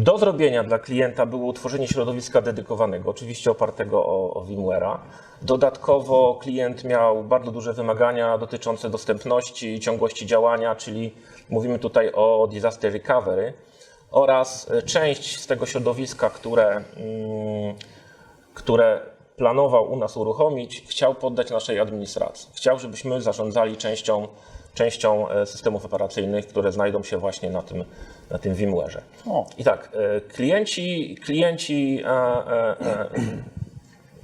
Do zrobienia dla klienta było utworzenie środowiska dedykowanego, oczywiście opartego o, o VMware'a. Dodatkowo klient miał bardzo duże wymagania dotyczące dostępności i ciągłości działania, czyli mówimy tutaj o disaster recovery oraz e, część z tego środowiska, które, mm, które planował u nas uruchomić, chciał poddać naszej administracji. Chciał, żebyśmy zarządzali częścią, częścią e, systemów operacyjnych, które znajdą się właśnie na tym, na tym VMware'ze. I tak, e, klienci, klienci e, e, e,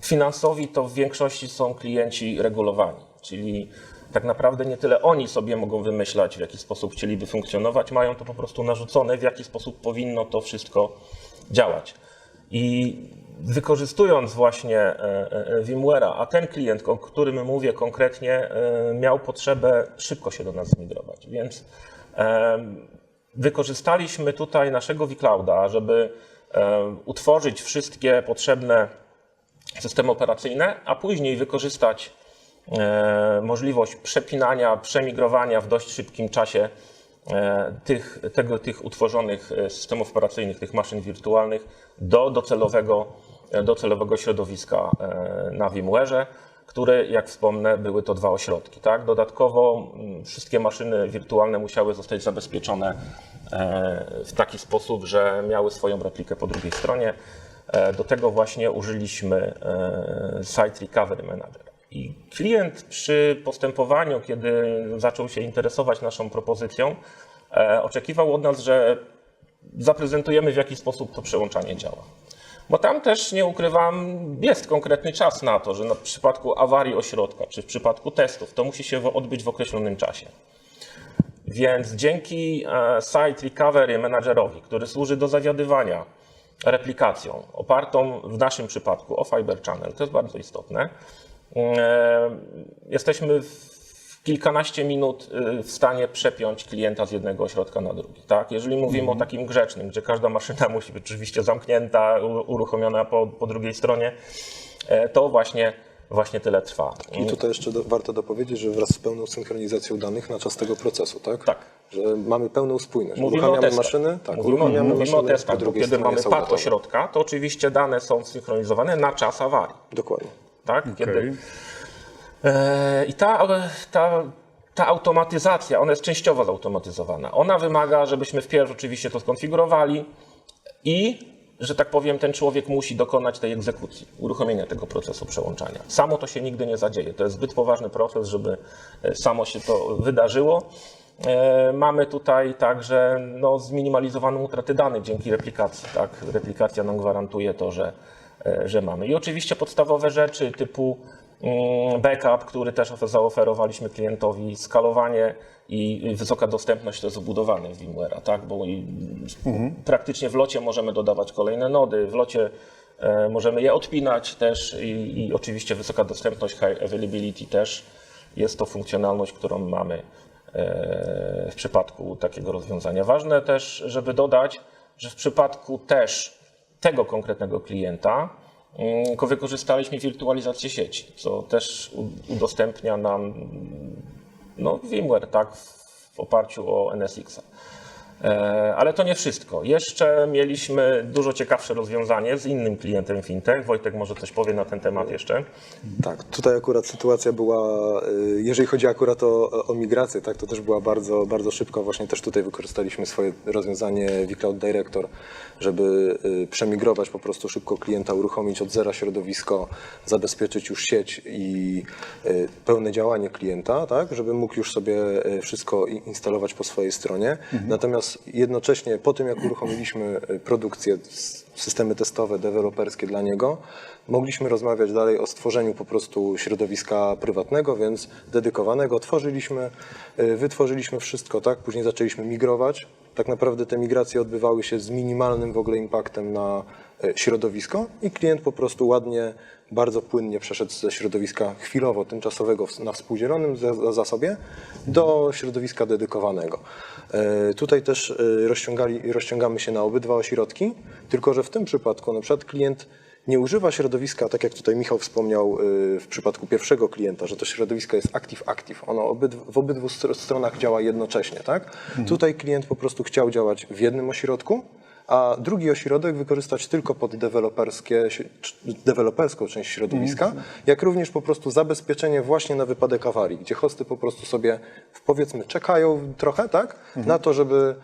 finansowi to w większości są klienci regulowani, czyli tak naprawdę nie tyle oni sobie mogą wymyślać, w jaki sposób chcieliby funkcjonować, mają to po prostu narzucone, w jaki sposób powinno to wszystko działać. I wykorzystując właśnie e, e, VMware'a, a ten klient, o którym mówię konkretnie, e, miał potrzebę szybko się do nas zmigrować, więc wykorzystaliśmy tutaj naszego vClouda, żeby utworzyć wszystkie potrzebne systemy operacyjne, a później wykorzystać możliwość przepinania, przemigrowania w dość szybkim czasie tych, tego, tych utworzonych e, systemów operacyjnych, tych maszyn wirtualnych do docelowego, e, docelowego środowiska e, na VMware'ze, które, jak wspomnę, były to dwa ośrodki. Tak? Dodatkowo mm, wszystkie maszyny wirtualne musiały zostać zabezpieczone e, w taki sposób, że miały swoją replikę po drugiej stronie. E, Do tego właśnie użyliśmy e, Site Recovery Manager. I klient przy postępowaniu, kiedy zaczął się interesować naszą propozycją, e, oczekiwał od nas, że zaprezentujemy w jaki sposób to przełączanie działa. Bo tam też nie ukrywam, jest konkretny czas na to, że w przypadku awarii ośrodka, czy w przypadku testów, to musi się odbyć w określonym czasie. Więc dzięki e, Site Recovery Managerowi, który służy do zawiadywania replikacją opartą w naszym przypadku o Fiber Channel, to jest bardzo istotne, jesteśmy w kilkanaście minut e, w stanie przepiąć klienta z jednego ośrodka na drugi. Tak? Jeżeli mówimy o takim grzecznym, gdzie każda maszyna musi być oczywiście zamknięta, uruchomiona po, po drugiej stronie, e, to właśnie, właśnie tyle trwa. I tutaj jeszcze do, warto dopowiedzieć, że wraz z pełną synchronizacją danych na czas tego procesu, tak? Tak. Że mamy pełną spójność. Mówimy o uruchamiamy testach. maszyny, tak, mówimy, uruchamiamy mówimy maszyny, o testach, bo kiedy mamy pad gotowe. ośrodka, to oczywiście dane są synchronizowane na czas awarii. Dokładnie. Tak? Okej. Kiedy, e, I ta, ta, ta automatyzacja, ona jest częściowo zautomatyzowana. Ona wymaga, żebyśmy wpierw oczywiście to skonfigurowali i, że tak powiem, ten człowiek musi dokonać tej egzekucji, uruchomienia tego procesu przełączania. Samo to się nigdy nie zadzieje. To jest zbyt poważny proces, żeby e, samo się to wydarzyło. E, Mamy tutaj także no, zminimalizowaną utratę danych dzięki replikacji. Tak? Replikacja nam gwarantuje to, że, że mamy. I oczywiście podstawowe rzeczy typu mm, backup, który też zaoferowaliśmy klientowi, skalowanie i wysoka dostępność to jest wbudowane w VMware'a, tak? bo i praktycznie w locie możemy dodawać kolejne nody, w locie e, możemy je odpinać też i, i oczywiście wysoka dostępność, high availability też jest to funkcjonalność, którą mamy e, w przypadku takiego rozwiązania. Ważne też, żeby dodać, że w przypadku też tego konkretnego klienta mm, tylko wykorzystaliśmy wirtualizację sieci, co też udostępnia nam no, VMware tak, w oparciu o NSX. E, Ale to nie wszystko. Jeszcze mieliśmy dużo ciekawsze rozwiązanie z innym klientem fintech. Wojtek może coś powie na ten temat jeszcze. Tak, tutaj akurat sytuacja była, y, jeżeli chodzi akurat o, o migrację, tak, to też była bardzo, bardzo szybko. Właśnie też tutaj wykorzystaliśmy swoje rozwiązanie vCloud Director, żeby y, przemigrować po prostu szybko klienta, uruchomić od zera środowisko, zabezpieczyć już sieć i pełne działanie klienta, tak, żeby mógł już sobie wszystko instalować po swojej stronie. Natomiast jednocześnie po tym, jak uruchomiliśmy y, produkcję, systemy testowe, deweloperskie dla niego, mogliśmy rozmawiać dalej o stworzeniu po prostu środowiska prywatnego, więc dedykowanego. Tworzyliśmy, y, wytworzyliśmy wszystko, tak? Później zaczęliśmy migrować. Tak naprawdę te migracje odbywały się z minimalnym w ogóle impaktem na y, środowisko i klient po prostu ładnie, bardzo płynnie przeszedł ze środowiska chwilowo, tymczasowego na współdzielonym za- zasobie do środowiska dedykowanego. E, Tutaj też e, rozciągali, rozciągamy się na obydwa ośrodki, tylko że w tym przypadku na przykład klient nie używa środowiska, tak jak tutaj Michał wspomniał y, w przypadku pierwszego klienta, że to środowisko jest active-active. Ono obydw- w obydwu str- stronach działa jednocześnie. Tak? Tutaj klient po prostu chciał działać w jednym ośrodku, a drugi ośrodek wykorzystać tylko pod deweloperskie, deweloperską część środowiska, jak również po prostu zabezpieczenie właśnie na wypadek awarii, gdzie hosty po prostu sobie powiedzmy czekają trochę, tak, na to, żeby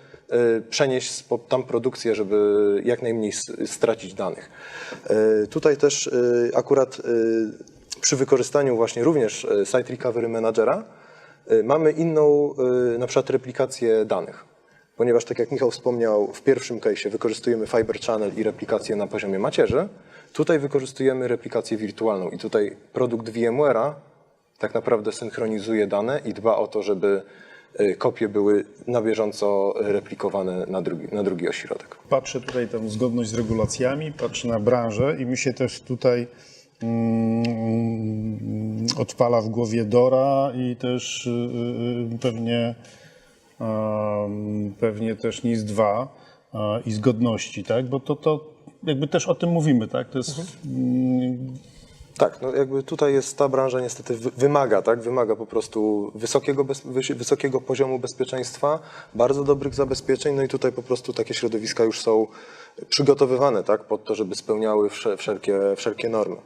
przenieść spo- tam produkcję, żeby jak najmniej stracić danych. Y, Tutaj też y, akurat y, przy wykorzystaniu właśnie również y, Site Recovery Managera y, mamy inną y, na przykład replikację danych. Ponieważ tak jak Michał wspomniał, w pierwszym case'ie wykorzystujemy Fiber Channel i replikację na poziomie macierzy, tutaj wykorzystujemy replikację wirtualną i tutaj produkt VMware'a tak naprawdę synchronizuje dane i dba o to, żeby y, kopie były na bieżąco replikowane na drugi, na drugi ośrodek. Patrzę tutaj tam zgodność z regulacjami, patrzę na branżę i mi się też tutaj mm, odpala w głowie Dora i też y, y, pewnie pewnie też NIS 2 e, i zgodności, tak? Bo to, to jakby też o tym mówimy, tak? To jest mm, Tak, no jakby tutaj jest ta branża niestety wy- wymaga, tak, wymaga po prostu wysokiego, wysokiego poziomu bezpieczeństwa, bardzo dobrych zabezpieczeń, no i tutaj po prostu takie środowiska już są przygotowywane, tak, pod to, żeby spełniały wsze- wszelkie, wszelkie normy.